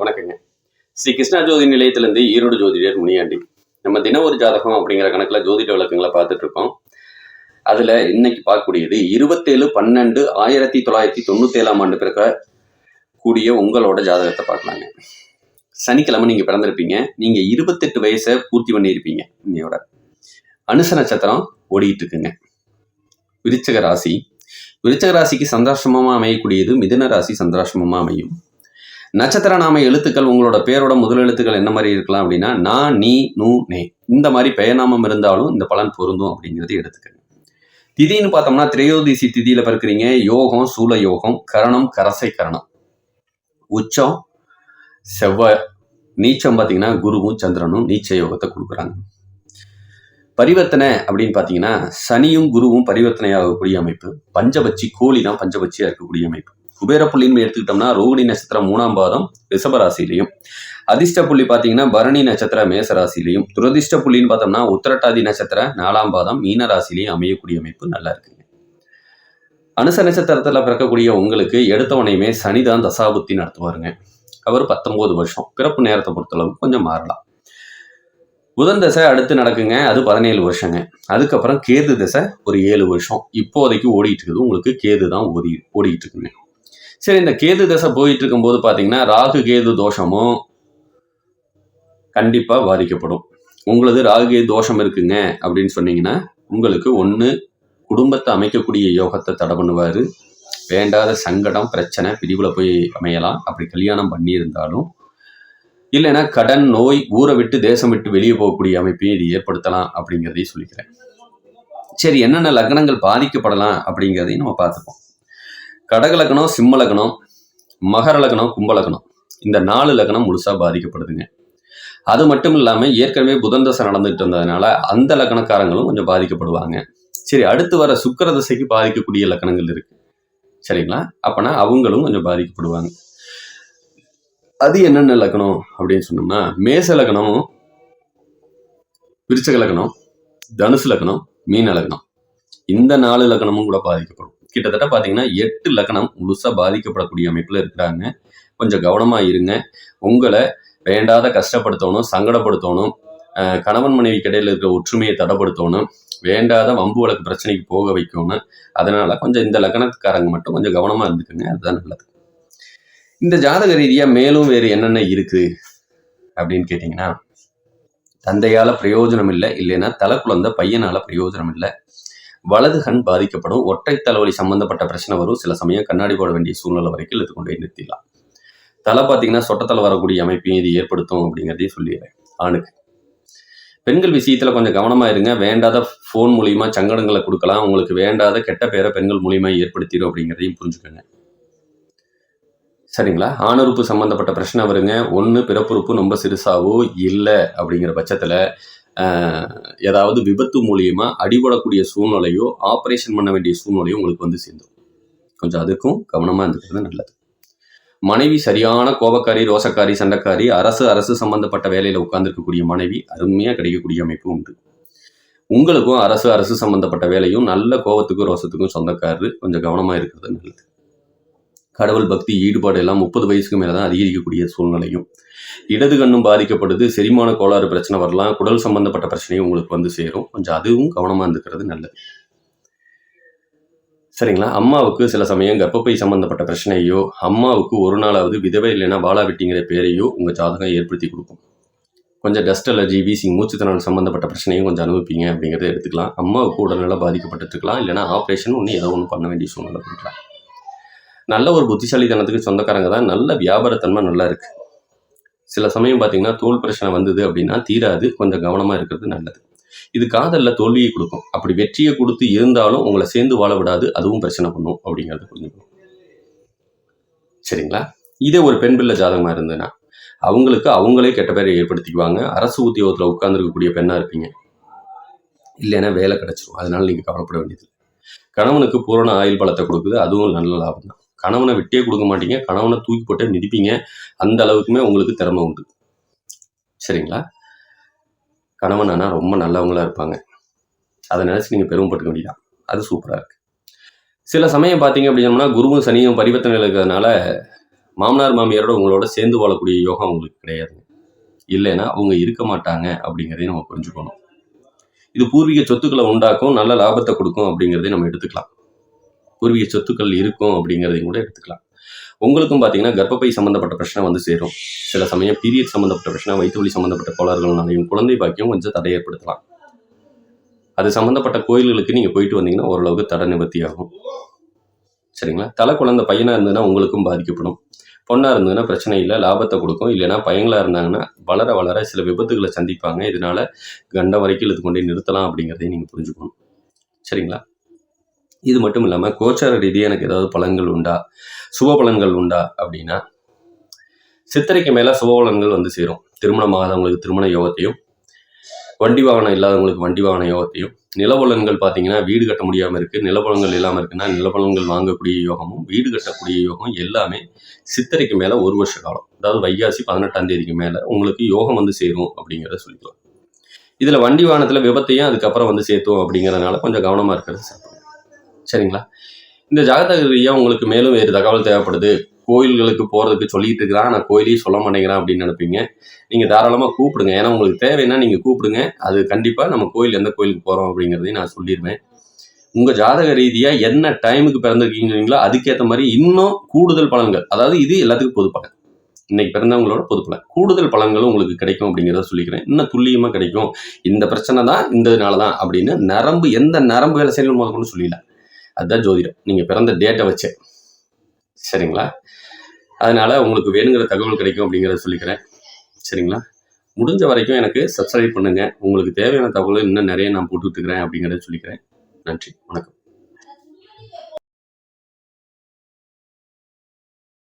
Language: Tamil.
வணக்கங்க. ஸ்ரீ கிருஷ்ணா ஜோதி நிலையத்திலேருந்து ஈரோடு ஜோதிடர் முனியாண்டி. நம்ம தின ஒரு ஜாதகம் அப்படிங்கிற கணக்கில் ஜோதிட விளக்கங்களை பார்த்துட்டு இருக்கோம். அதில் இன்னைக்கு பார்க்கக்கூடியது இருபத்தேழு பன்னெண்டு ஆயிரத்தி தொள்ளாயிரத்தி தொண்ணூத்தேழாம் ஆண்டு பிறக்க கூடிய உங்களோட ஜாதகத்தை பார்க்கலாங்க. சனிக்கிழமை நீங்கள் பிறந்திருப்பீங்க. நீங்கள் இருபத்தெட்டு வயசை பூர்த்தி பண்ணியிருப்பீங்க இன்னையோட. அனுச நட்சத்திரம் ஓடிட்டு இருக்குங்க. விருச்சக ராசி. விருச்சக ராசிக்கு சந்திராசிரமமாக அமையக்கூடியது மிதன ராசி சந்திராசிரமமாக அமையும். நட்சத்திர நாம எழுத்துக்கள் உங்களோட பேரோட முதல் எழுத்துக்கள் என்ன மாதிரி இருக்கலாம் அப்படின்னா நா நீ நூ நே. இந்த மாதிரி பெயர்நாமம் இருந்தாலும் இந்த பலன் பொருந்தும் அப்படிங்கிறது எடுத்துக்கங்க. திதின்னு பார்த்தோம்னா திரையோதிசி திதியில பிறக்கிறீங்க. யோகம் சூல யோகம் கரணம் கரசை கரணம். உச்சம் செவ்வாய் நீச்சம் பார்த்தீங்கன்னா குருவும் சந்திரனும் நீச்ச யோகத்தை கொடுக்குறாங்க. பரிவர்த்தனை அப்படின்னு பார்த்தீங்கன்னா சனியும் குருவும் பரிவர்த்தனையாகக்கூடிய அமைப்பு. பஞ்சபட்சி கோழி தான் பஞ்சபட்சியாக இருக்கக்கூடிய அமைப்பு. குபேர புள்ளின்னு எடுத்துக்கிட்டோம்னா ரோகிணி நட்சத்திரம் மூணாம் பாதம் ரிஷபராசிலையும் அதிர்ஷ்ட புள்ளி பார்த்தீங்கன்னா பரணி நட்சத்திர மேசராசிலையும் துரதிர்ஷ்ட புள்ளின்னு பார்த்தோம்னா உத்தரட்டாதி நட்சத்திர நாலாம் பாதம் மீனராசிலையும் அமையக்கூடிய அமைப்பு நல்லா இருக்குங்க. அனுச நட்சத்திரத்தில் பிறக்கக்கூடிய உங்களுக்கு எடுத்தவனையுமே சனிதான் தசாபுத்தி நடத்துவாருங்க. அவர் பத்தொம்போது வருஷம். பிறப்பு நேரத்தை பொறுத்தளவுக்கு கொஞ்சம் மாறலாம். புதன் தசை அடுத்து நடக்குங்க. அது பதினேழு வருஷங்க. அதுக்கப்புறம் கேது தசை ஒரு ஏழு வருஷம். இப்போதைக்கு ஓடிட்டு இருக்குது. உங்களுக்கு கேது தான் ஓடி ஓடிட்டு இருக்குங்க. சரி இந்த கேது தசை போயிட்டு இருக்கும்போது பார்த்தீங்கன்னா ராகு கேது தோஷமும் கண்டிப்பாக பாதிக்கப்படும். உங்களது ராகு கேது தோஷம் இருக்குங்க அப்படின்னு சொன்னீங்கன்னா உங்களுக்கு ஒன்று குடும்பத்தை அமைக்கக்கூடிய யோகத்தை தடை பண்ணுவார் வேண்டாத சங்கடம் பிரச்சனை பிரிவில் போய் அமையலாம். அப்படி கல்யாணம் பண்ணியிருந்தாலும் இல்லைன்னா கடன் நோய் ஊரை விட்டு தேசம் விட்டு வெளியே போகக்கூடிய அமைப்பையும் இது ஏற்படுத்தலாம் அப்படிங்கிறதையும் சொல்லிக்கிறேன். சரி என்னென்ன லக்னங்கள் பாதிக்கப்படலாம் அப்படிங்கிறதையும் நம்ம பார்த்துப்போம். கடக லக்னம் சிம்ம லக்னம் மகர லக்னம் கும்ப லக்னம். இந்த நாலு லக்னம் முழுசாக பாதிக்கப்படுதுங்க. அது மட்டும் இல்லாமல் ஏற்கனவே புதன் தசை நடந்துகிட்டு இருந்ததுனால அந்த லக்னக்காரங்களும் கொஞ்சம் பாதிக்கப்படுவாங்க. சரி அடுத்து வர சுக்கிர தசைக்கு பாதிக்கக்கூடிய லக்னங்கள் இருக்கு. சரிங்களா? அப்போனா அவங்களும் கொஞ்சம் பாதிக்கப்படுவாங்க. அது என்னென்ன லக்னம் அப்படின்னு சொன்னோம்னா மேச லக்னமும் விருச்சக லக்னம் தனுசு லக்னம் மீன லக்னம். இந்த நாலு லக்னமும் கூட பாதிக்கப்படும். கிட்டத்தட்ட பார்த்தீங்கன்னா எட்டு லக்னம் முழுசாக பாதிக்கப்படக்கூடிய அமைப்பில் இருக்கிறாங்க. கொஞ்சம் கவனமாக இருங்க. உங்களை வேண்டாத கஷ்டப்படுத்தணும் சங்கடப்படுத்தணும் அஹ் கணவன் மனைவிக்கு இடையில இருக்கிற ஒற்றுமையை தடப்படுத்தணும் வேண்டாத வம்பு வழக்கு பிரச்சனைக்கு போக வைக்கணும். அதனால கொஞ்சம் இந்த லக்னத்துக்காரங்க மட்டும் கொஞ்சம் கவனமாக இருந்துக்குங்க. அதுதான் நல்லது. இந்த ஜாதக ரீதியாக மேலும் வேறு என்னென்ன இருக்கு? அப்படின்னு கேட்டிங்கன்னா தந்தையால பிரயோஜனம் இல்லை இல்லைன்னா தலை குழந்தை பையனால பிரயோஜனம் இல்லை வலது கண் பாதிக்கப்படும். ஒற்றை தலைவலி சம்பந்தப்பட்ட பிரச்சனை வரும். சில சமயம் கண்ணாடி போட வேண்டிய சூழ்நிலை வரைக்கும் இழுத்து கொண்டு நிறுத்திடலாம். தலை பார்த்தீங்கன்னா சொட்டத்தலை வரக்கூடிய அமைப்பையும் இது ஏற்படுத்தும் அப்படிங்கிறதையும் சொல்லிடுறேன். ஆணுக்கு. பெண்கள் விஷயத்துல கொஞ்சம் கவனமா இருங்க. வேண்டாத ஃபோன் மூலியமா சங்கடங்களை கொடுக்கலாம். உங்களுக்கு வேண்டாத கெட்ட பேரை பெண்கள் மூலியமா ஏற்படுத்திடும் அப்படிங்கிறதையும் புரிஞ்சுக்கோங்க. சரிங்களா? ஆணுறுப்பு சம்பந்தப்பட்ட பிரச்சனை வருங்க. ஒன்று பிறப்புறுப்பு ரொம்ப சிறுசாவோ இல்லை அப்படிங்கிற பட்சத்தில் ஏதாவது விபத்து மூலியமா அடிபடக்கூடிய சூழ்நிலையோ ஆப்ரேஷன் பண்ண வேண்டிய சூழ்நிலையோ உங்களுக்கு வந்து சேர்ந்துடும் கொஞ்சம் அதுக்கும் கவனமாக இருந்துக்கிறது நல்லது. மனைவி சரியான கோபக்காரி ரோசக்காரி சண்டைக்காரி அரசு அரசு சம்பந்தப்பட்ட வேலையில் உட்கார்ந்துருக்கக்கூடிய மனைவி அருமையாக கிடைக்கக்கூடிய அமைப்பு உண்டு. உங்களுக்கும் அரசு அரசு சம்பந்தப்பட்ட வேலையும் நல்ல கோபத்துக்கும் ரோசத்துக்கும் சொந்தக்காரரு கொஞ்சம் கவனமாக இருக்கிறது நல்லது. கடவுள் பக்தி ஈடுபாடு எல்லாம் முப்பது வயசுக்கு மேலே தான் அதிகரிக்கக்கூடிய சூழ்நிலையும். இடது கண்ணும் பாதிக்கப்படுது செரிமான கோளாறு பிரச்சனை வரலாம் குடல் சம்பந்தப்பட்ட பிரச்சனையும் உங்களுக்கு வந்து சேரும். கொஞ்சம் அதுவும் கவனமாக இருந்துக்கிறது நல்லது. சரிங்களா? அம்மாவுக்கு சில சமயம் கர்ப்பப்பை சம்பந்தப்பட்ட பிரச்சனையோ அம்மாவுக்கு ஒரு நாளாவது விதவை இல்லைன்னா வாழா வெட்டிங்கிற பேரையோ உங்கள் ஜாதகம் ஏற்படுத்தி கொடுக்கும். கொஞ்சம் டஸ்ட் அலர்ஜி வீசிங் மூச்சுத்திறனால் சம்மந்தப்பட்ட பிரச்சனையும் கொஞ்சம் அனுபவிப்பீங்க அப்படிங்கிறத எடுத்துக்கலாம். அம்மாவுக்கு உடல்நல பாதிக்கப்பட்டிருக்கலாம். இல்லைனா ஆப்ரேஷன் ஒன்று ஏதோ ஒன்று பண்ண வேண்டிய சூழ்நிலை இருக்கலாம். நல்ல ஒரு புத்திசாலித்தனத்துக்கு சொந்தக்காரங்க தான். நல்ல வியாபாரத்தன்மை நல்லா இருக்கு. சில சமயம் பார்த்தீங்கன்னா தோல் பிரச்சனை வந்தது அப்படின்னா தீராது. கொஞ்சம் கவனமாக இருக்கிறது நல்லது. இது காதலில் தோல்வியை கொடுக்கும். அப்படி வெற்றியை கொடுத்து இருந்தாலும் உங்களை சேர்ந்து வாழ விடாது. அதுவும் பிரச்சனை பண்ணும் அப்படிங்கிறத புரிஞ்சுக்கணும். சரிங்களா? இதே ஒரு பெண் பிள்ளை ஜாதகமாக இருந்ததுன்னா அவங்களுக்கு அவங்களே கெட்ட பேரை ஏற்படுத்திக்குவாங்க. அரசு உத்தியோகத்தில் உட்கார்ந்துருக்கக்கூடிய பெண்ணாக இருப்பீங்க. இல்லைன்னா வேலை கிடச்சிரும். அதனால நீங்கள் கவலைப்பட வேண்டியது கணவனுக்கு பூரண ஆயுள் பலத்தை கொடுக்குது. அதுவும் நல்ல லாபம் தான் கணவனை விட்டே கொடுக்க மாட்டீங்க. கணவனை தூக்கி போட்டே மிதிப்பீங்க. அந்த அளவுக்குமே உங்களுக்கு திறமை உண்டு. சரிங்களா? கணவன் ஆனால் ரொம்ப நல்லவங்களா இருப்பாங்க. அதை நினச்சி நீங்கள் பெருமைப்பட்டுக்க வேண்டியதான் அது சூப்பராக இருக்குது சில சமயம் பார்த்தீங்க அப்படின்னோம்னா குருவும் சனியும் பரிவர்த்தனையில் இருக்கிறதுனால மாமனார் மாமியாரோட உங்களோட சேர்ந்து வாழக்கூடிய யோகம் உங்களுக்கு கிடையாதுங்க இல்லைன்னா அவங்க இருக்க மாட்டாங்க அப்படிங்கிறதையும் நம்ம புரிஞ்சுக்கணும். இது பூர்வீக சொத்துக்களை உண்டாக்கும் நல்ல லாபத்தை கொடுக்கும் அப்படிங்கிறதையும் நம்ம எடுத்துக்கலாம். பூர்வீக சொத்துக்கள் இருக்கும் அப்படிங்கிறதையும் கூட எடுத்துக்கலாம். உங்களுக்கும் பார்த்தீங்கன்னா கர்ப்பப்பை சம்மந்தப்பட்ட பிரச்சனை வந்து சேரும். சில சமயம் பீரியட் சம்மந்தப்பட்ட பிரச்சனை வயிற்று வலி சம்மந்தப்பட்ட கோளாறுகள்னாலையும் குழந்தை பாக்கியம் கொஞ்சம் தடை ஏற்படுத்தலாம். அது சம்மந்தப்பட்ட கோயில்களுக்கு நீங்கள் போயிட்டு வந்தீங்கன்னா ஓரளவுக்கு தடை நிவர்த்தி ஆகும் சரிங்களா? தலை குழந்தை பையனாக இருந்ததுன்னா உங்களுக்கும் பாதிக்கப்படும். பொண்ணாக இருந்ததுன்னா பிரச்சனை இல்லை லாபத்தை கொடுக்கும். இல்லைன்னா பையங்களாக இருந்தாங்கன்னா வளர வளர சில விபத்துகளை சந்திப்பாங்க. இதனால் கண்டம் வரைக்கும் இழுத்து கொண்டே நிறுத்தலாம் அப்படிங்கிறதையும் நீங்கள் புரிஞ்சுக்கணும். சரிங்களா? இது மட்டும் இல்லாமல் கோச்சார ரீதியாக எனக்கு ஏதாவது பலன்கள் உண்டா? சுப பலன்கள் உண்டா? அப்படின்னா சித்திரைக்கு மேலே சுப பலன்கள் வந்து சேரும். திருமணம் ஆகாதவங்களுக்கு திருமண யோகத்தையும் வண்டி வாகனம் இல்லாதவங்களுக்கு வண்டி வாகன யோகத்தையும். நிலபலன்கள் பார்த்தீங்கன்னா வீடு கட்ட முடியாமல் இருக்குது நிலபலன்கள் இல்லாமல் இருக்குன்னா நிலபலன்கள் வாங்கக்கூடிய யோகமும் வீடு கட்டக்கூடிய யோகம் எல்லாமே சித்திரைக்கு மேலே ஒரு வருஷ காலம். அதாவது வைகாசி பதினெட்டாம் தேதிக்கு மேலே உங்களுக்கு யோகம் வந்து சேரும் அப்படிங்கிறத சொல்லிக்கலாம். இதில் வண்டி வாகனத்தில் விபத்தையும் அதுக்கப்புறம் வந்து சேர்த்தோம் அப்படிங்கிறதுனால கொஞ்சம் கவனமாக இருக்கிறது சிறப்பு. சரிங்களா? இந்த ஜாதக ரீதியாக உங்களுக்கு மேலும் வேறு தகவல் தேவைப்படுது. கோயில்களுக்கு போகிறதுக்கு சொல்லிட்டு இருக்கிறான். நான் கோயிலையும் சொல்ல மாட்டேங்கிறேன் அப்படின்னு நினைப்பீங்க. நீங்கள் தாராளமாக கூப்பிடுங்க. ஏன்னா உங்களுக்கு தேவைன்னா நீங்கள் கூப்பிடுங்க. அது கண்டிப்பாக நம்ம கோயில் எந்த கோயிலுக்கு போகிறோம் அப்படிங்கிறதையும் நான் சொல்லிடுவேன். உங்கள் ஜாதக ரீதியாக என்ன டைமுக்கு பிறந்திருக்கீங்களோ அதுக்கேற்ற மாதிரி இன்னும் கூடுதல் பலன்கள் அதாவது இது எல்லாத்துக்கும் பொது பலன். இன்னைக்கு பிறந்தவங்களோட பொது பலன். கூடுதல் பலன்களும் உங்களுக்கு கிடைக்கும் அப்படிங்கிறத சொல்லிக்கிறேன். இன்னும் துல்லியமாக கிடைக்கும். இந்த பிரச்சனை தான் இந்த தான் அப்படின்னு நரம்பு எந்த நரம்பு வேலை செய்யணும் முதல் கொண்டு சொல்லிடலாம். அதுதான் ஜோதிடம். நீங்கள் பிறந்த டேட்டை வச்சு. சரிங்களா? அதனால் உங்களுக்கு வேணுங்கிற தகவல் கிடைக்கும் அப்படிங்கிறத சொல்லிக்கிறேன். சரிங்களா? முடிஞ்ச வரைக்கும் எனக்கு சப்ஸ்கிரைப் பண்ணுங்கள் உங்களுக்கு தேவையான தகவல் இன்னும் நிறைய நான் போட்டுட்டு அப்படிங்கிறத சொல்லிக்கிறேன். நன்றி. வணக்கம்.